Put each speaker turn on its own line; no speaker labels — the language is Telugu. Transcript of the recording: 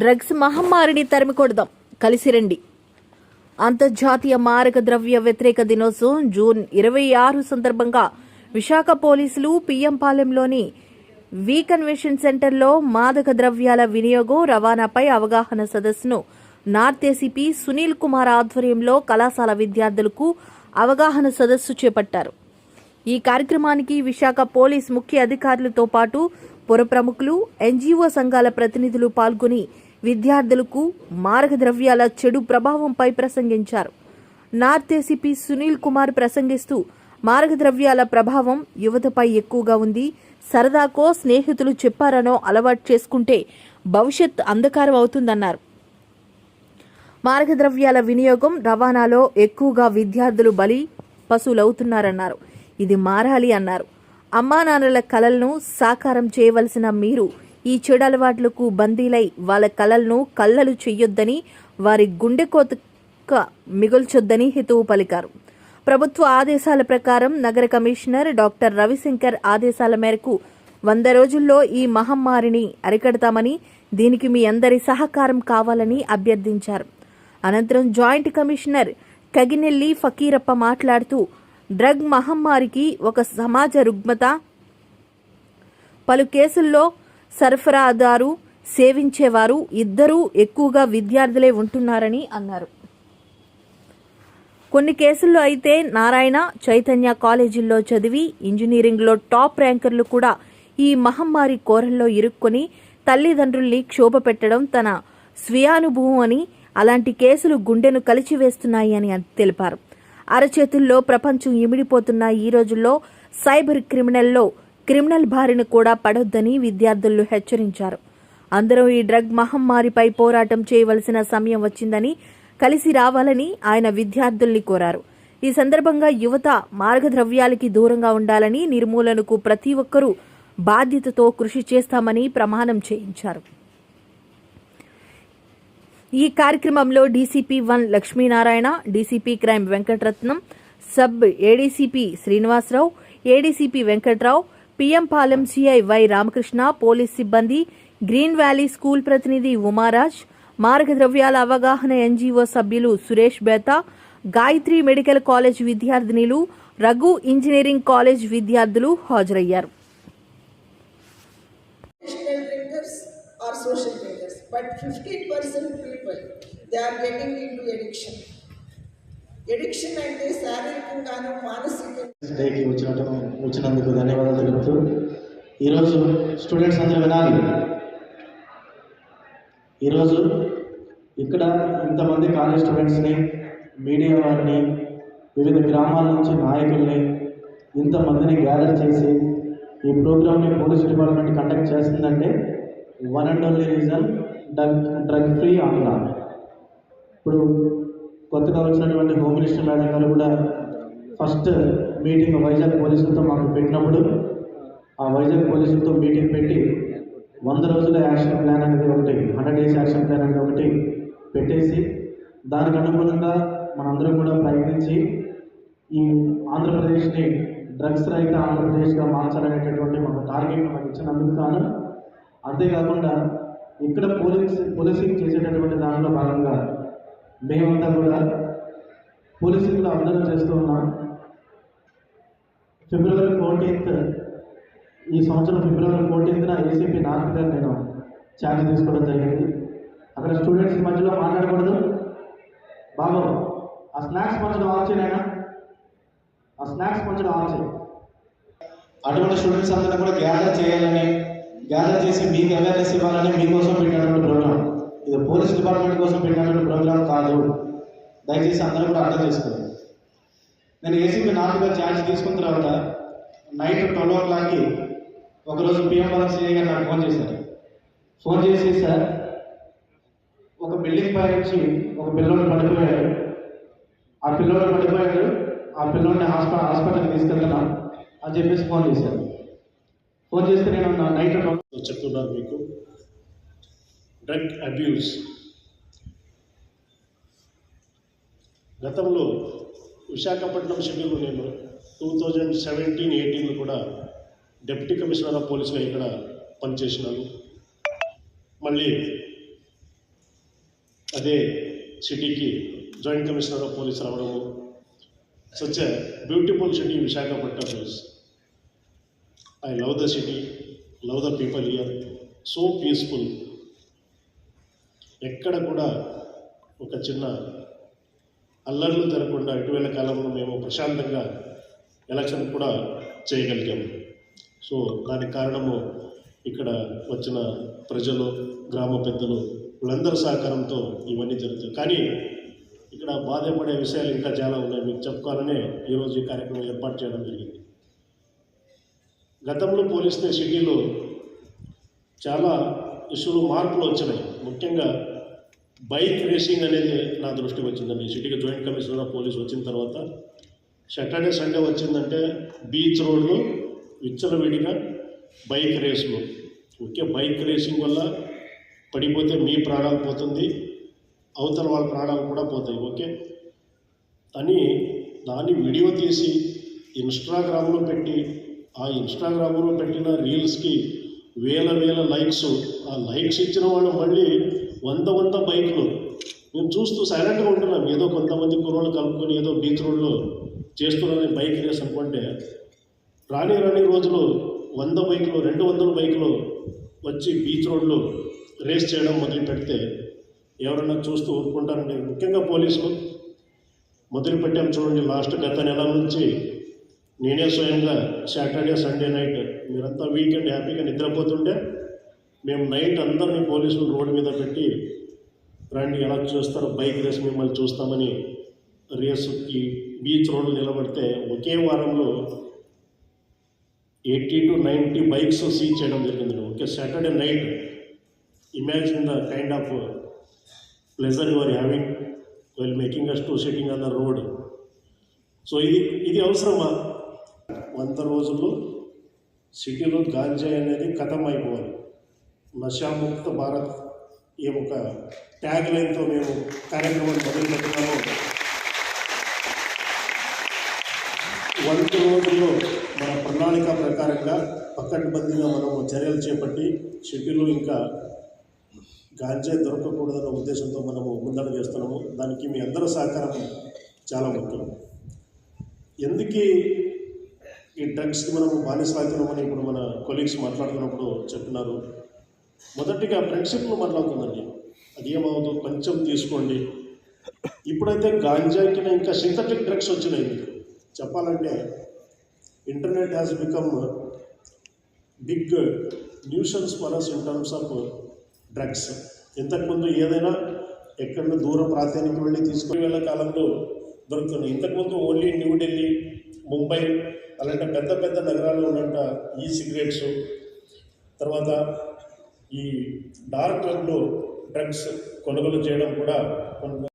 డ్రగ్స్ మహమ్మారిని తరిమికొడదాం. కలిసి రండి. అంతర్జాతీయ మారక ద్రవ్య వ్యతిరేక దినోత్సవం జూన్ ఇరవై ఆరు సందర్భంగా విశాఖ పోలీసులు పిఎంపాలెంలోని వి కన్వెన్షన్ సెంటర్లో మాదక ద్రవ్యాల వినియోగం రవాణాపై అవగాహన సదస్సును నార్త్ ఏసీపీ సునీల్ కుమార్ ఆధ్వర్యంలో కళాశాల విద్యార్థులకు అవగాహన సదస్సు చేపట్టారు. ఈ కార్యక్రమానికి విశాఖ పోలీస్ ముఖ్య అధికారులతో పాటు పుర ప్రముఖులు ఎన్జీఓ సంఘాల ప్రతినిధులు పాల్గొని విద్యార్థులకు మార్గద్రవ్యాల చెడు ప్రభావంపై ప్రసంగించారు. నార్త్ ఏసీపీ సునీల్ కుమార్ ప్రసంగిస్తూ మార్గద్రవ్యాల ప్రభావం యువతపై ఎక్కువగా ఉంది. సరదాకో స్నేహితులు చెప్పారనో అలవాటు చేసుకుంటే భవిష్యత్ అంధకారం అవుతుందన్నారు. మార్గద్రవ్యాల వినియోగం రవాణాలో ఎక్కువగా విద్యార్థులు బలి పశువులవుతున్నారన్నారు. ఇది మారాలి అన్నారు. అమ్మానాన్నల కలలను సాకారం చేయవలసిన మీరు ఈ చెడు అలవాట్లకు బందీలై వాళ్ళ కలలను కళ్ళలు చెయ్యొద్దని వారి గుండె కోతక మిగుల్చొద్దని హితవు పలికారు. ప్రభుత్వ ఆదేశాల ప్రకారం నగర కమిషనర్ డాక్టర్ రవిశంకర్ ఆదేశాల మేరకు వంద రోజుల్లో ఈ మహమ్మారిని అరికడతామని దీనికి మీ అందరి సహకారం కావాలని అభ్యర్థించారు. అనంతరం జాయింట్ కమిషనర్ కగినెల్లి ఫకీరప్ప మాట్లాడుతూ డ్రగ్ మహమ్మారికి ఒక సమాజ రుగ్మత. పలు కేసుల్లో సరఫరాదారు సేవించేవారు ఇద్దరూ ఎక్కువగా విద్యార్థులే ఉంటున్నారని అన్నారు. కొన్ని కేసుల్లో అయితే నారాయణ చైతన్య కాలేజీల్లో చదివి ఇంజనీరింగ్లో టాప్ ర్యాంకర్లు కూడా ఈ మహమ్మారి కోరల్లో ఇరుక్కొని తల్లిదండ్రుల్ని క్షోభ పెట్టడం తన స్వీయానుభవం అని అలాంటి కేసులు గుండెను కలిచివేస్తున్నాయి అని తెలిపారు. అరచేతుల్లో ప్రపంచం ఇమిడిపోతున్న ఈ రోజుల్లో సైబర్ క్రిమినల్లో క్రిమినల్ బారిన కూడా పడొద్దని విద్యార్థులు హెచ్చరించారు. అందరూ ఈ డ్రగ్ మహమ్మారిపై పోరాటం చేయవలసిన సమయం వచ్చిందని కలిసి రావాలని ఆయన విద్యార్థుల్ని కోరారు. ఈ సందర్భంగా యువత మార్గద్రవ్యాలకి దూరంగా ఉండాలని నిర్మూలనకు ప్రతి ఒక్కరూ బాధ్యతతో కృషి చేస్తామని ప్రమాణం చేయించారు. ఈ కార్యక్రమంలో DCP one Lakshminarayana DCP crime Venkataratnam sub ADCP Srinivasarao ADCP Venkatrao PM Palem CI Y Ramakrishna police సిబ్బంది గ్రీన్ వ్యాలీ స్కూల్ ప్రతినిధి ఉమారాజ్ మార్గద్రవ్యాల అవగాహన ఎన్జీఓ సభ్యులు సురేష్ బేతా గాయత్రి మెడికల్ కాలేజ్ విద్యార్థినిలు రఘు ఇంజనీరింగ్ కాలేజ్ విద్యార్థులు హాజరయ్యారు
social drinkers, but 15% people they are getting into addiction. Addiction అంటే శారీరకంగాను మానసికంగా
వచ్చినట్టు వచ్చినందుకు ధన్యవాదాలు తెలుపుతూ ఈరోజు స్టూడెంట్స్ అందరూ వినాలి. ఈరోజు ఇక్కడ ఇంతమంది కాలేజ్ స్టూడెంట్స్ని మీడియా వారిని వివిధ గ్రామాల నుంచి నాయకుల్ని ఇంతమందిని గ్యాదర్ చేసి ఈ ప్రోగ్రామ్ని పోలీస్ డిపార్ట్మెంట్ కండక్ట్ చేస్తుందంటే one and only reason drug drug free Andhra. ఇప్పుడు కొత్తగా వచ్చినటువంటి హోమ్ మినిస్టర్ మేడం గారు కూడా ఫస్ట్ మీటింగ్ వైజాగ్ పోలీసులతో మాకు పెట్టినప్పుడు ఆ వైజాగ్ పోలీసులతో మీటింగ్ పెట్టి వంద రోజుల యాక్షన్ ప్లాన్ అనేది ఒకటి హండ్రెడ్ డేస్ యాక్షన్ ప్లాన్ అనేది ఒకటి పెట్టేసి దానికి అనుగుణంగా మనందరం కూడా ప్రయత్నించి ఈ ఆంధ్రప్రదేశ్ని డ్రగ్స్ రహిత ఆంధ్రప్రదేశ్గా మార్చాలనేటటువంటి ఒక టార్గెట్ మనకు ఇచ్చినందుకు కాను అంతేకాకుండా ఇక్కడ పోలీస్ పోలీసింగ్ చేసేటటువంటి దానిలో భాగంగా మేమంతా కూడా పోలీసులు అందరం అబ్జర్వ్ చేస్తూ ఉన్నాం. ఫిబ్రవరి ఫోర్టీన్త్ ఈ సంవత్సరం ఫిబ్రవరి ఫోర్టీన్త్న ఏసీపీ నార్త్ గారు నేను ఛార్జ్ తీసుకోవడం జరిగింది. అక్కడ స్టూడెంట్స్ మధ్యలో మాట్లాడకూడదు. బాబు ఆ స్నాక్స్ పంచడం ఆన్ చేయనైనా ఆ స్నాక్స్ పంచడం ఆన్ చేయి. అటువంటి స్టూడెంట్స్ అందరూ కూడా గ్యాదర్ చేయాలని గ్యాదర్ చేసి మీకు అవేర్నెస్ ఇవ్వాలని మీకోసం పెట్టినటువంటి పోలీస్ డిపార్ట్మెంట్ కోసం పెట్టినటువంటి ప్రోగ్రాం కాదు. దయచేసి అందరూ కూడా అర్థం చేసుకోండి. నేను ఏసీపీ నార్త్గా ఛార్జ్ తీసుకున్న తర్వాత నైట్ ట్వెల్వ్ ఓ క్లాక్కి ఒకరోజు పిఎం వరం సీఏ గారు నాకు ఫోన్ చేశారు. ఫోన్ చేసి సార్ ఒక బిల్డింగ్ పై నుంచి ఒక పిల్లోడు పడిపోయాడు ఆ పిల్లోడు పడిపోయాడు ఆ పిల్లోడిని హాస్పిటల్ హాస్పిటల్కి తీసుకెళ్తున్నాం. అని చెప్పేసి ఫోన్ చేశారు. ఫోన్ చేస్తే నేను నా నైట్
చెప్తున్నాను మీకు. డ్రగ్ అబ్యూస్ గతంలో విశాఖపట్నం షెడ్యూల్ నేను టూ థౌజండ్ సెవెంటీన్ ఎయిటీన్లో కూడా డిప్యూటీ కమిషనర్ ఆఫ్ పోలీసుగా ఇక్కడ పనిచేసినాను. మళ్ళీ అదే సిటీకి జాయింట్ కమిషనర్ ఆఫ్ పోలీస్ రావడము such a beautiful city Visakhapatnam is I love the city love the people here so peaceful. ఎక్కడ కూడా ఒక చిన్న అల్లర్లు జరగకుండా ఇటీవల కాలంలో మేము ప్రశాంతంగా ఎలక్షన్ కూడా చేయగలిగాము సో దానికి కారణము ఇక్కడ వచ్చిన ప్రజలు గ్రామ పెద్దలు వీళ్ళందరి సహకారంతో ఇవన్నీ జరుగుతాయి. కానీ ఇక్కడ బాధపడే విషయాలు ఇంకా చాలా ఉన్నాయి. మీకు చెప్పుకోవాలనే ఈరోజు ఈ కార్యక్రమం ఏర్పాటు చేయడం జరిగింది. గతంలో పోలిస్తే సిటీలో చాలా ఇష్యూలు మార్పులు వచ్చినాయి. ముఖ్యంగా బైక్ రేసింగ్ అనేది నా దృష్టికి వచ్చిందండి. సిటీకి జాయింట్ కమిషనర్ ఆఫ్ పోలీస్ వచ్చిన తర్వాత సాటర్డే సండే వచ్చిందంటే బీచ్ రోడ్లు విచ్చలవిడిగా బైక్ రేసులు. ఓకే బైక్ రేసింగ్ వల్ల పడిపోతే మీ ప్రాణాలు పోతుంది అవతల వాళ్ళ ప్రాణాలు కూడా పోతాయి. ఓకే? అని దాన్ని వీడియో తీసి ఇన్స్టాగ్రామ్లో పెట్టి ఆ ఇన్స్టాగ్రామ్లో పెట్టిన రీల్స్కి వేల వేల లైక్స్ ఆ లైక్స్ ఇచ్చిన వాళ్ళు మళ్ళీ వంద వంద బైకులు. మేము చూస్తూ సైలెంట్గా ఉంటున్నాం ఏదో కొంతమంది కుర్రోళ్ళు కలుపుకొని ఏదో బీచ్ రోడ్లో చేస్తున్నారని బైక్ రేస్ అనుకుంటే రాని రాని రోజులు వంద బైకులు రెండు వందల బైకులు వచ్చి బీచ్ రోడ్లో రేస్ చేయడం మొదలు పెడితే ఎవరన్నా చూస్తూ ఊరుకుంటారండి. ముఖ్యంగా పోలీసులు. మొదలు పెట్టాం చూడండి లాస్ట్ గత నెల నుంచి నేనే స్వయంగా సాటర్డే సండే నైట్ మీరంతా వీకెండ్ హ్యాపీగా నిద్రపోతుంటే మేము నైట్ అందరినీ పోలీసులు రోడ్డు మీద పెట్టి రండి ఎలా చూస్తారో? బైక్ రేస్ మిమ్మల్ని చూస్తామని రేసుకి బీచ్ రోడ్డు నిలబడితే ఒకే వారంలో eighty to ninety bikes seize చేయడం జరిగింది. Okay Saturday night imagine the kind of pleasure your having while making us to sitting on the road so ఇది ఇది అవసరమా? వంద రోజుల్లో సిటీలో గాంజాయి అనేది కథం అయిపోవాలి. నశాముక్త భారత్ ఈ ఒక ట్యాగ్ లైన్తో మేము కార్యక్రమం మొదలుపెట్టినాము వంటి రోజుల్లో మన ప్రణాళిక ప్రకారంగా పక్కడ్బందీగా మనము చర్యలు చేపట్టి షెడ్యూల్ ఇంకా గాంజా దొరకకూడదన్న ఉద్దేశంతో మనము ముందడుగు చేస్తున్నాము దానికి మీ అందరి సహకారం చాలా ముఖ్యం. ఎందుకు ఈ డ్రగ్స్కి మనము బానిసలాగుతున్నామని ఇప్పుడు మన కొలీగ్స్ మాట్లాడుతున్నప్పుడు చెప్తున్నారు మొదటిగా ఫ్రెండ్షిప్ను మాట్లాడుతుందండి. అది ఏమవుతుందో కొంచెం తీసుకోండి. ఇప్పుడైతే గాంజాకి ఇంకా సింథటిక్ డ్రగ్స్ వచ్చినాయి. మీకు చెప్పాలంటే internet has become big nuisances for us in terms of drugs ఇంతకుముందు ఏదైనా ఎక్కడ దూర ప్రాంతానికి వెళ్ళి తీసుకుని వెళ్ళే కాలంలో దొరుకుతున్నాయి ఇంతకుముందు ఓన్లీ న్యూఢిల్లీ ముంబై అలాంటి పెద్ద పెద్ద నగరాల్లో ఉన్నంత ఈ సిగరెట్స్ తర్వాత ఈ డార్క్ క్లబ్లో డ్రగ్స్ కొనుగోలు చేయడం కూడా కొంత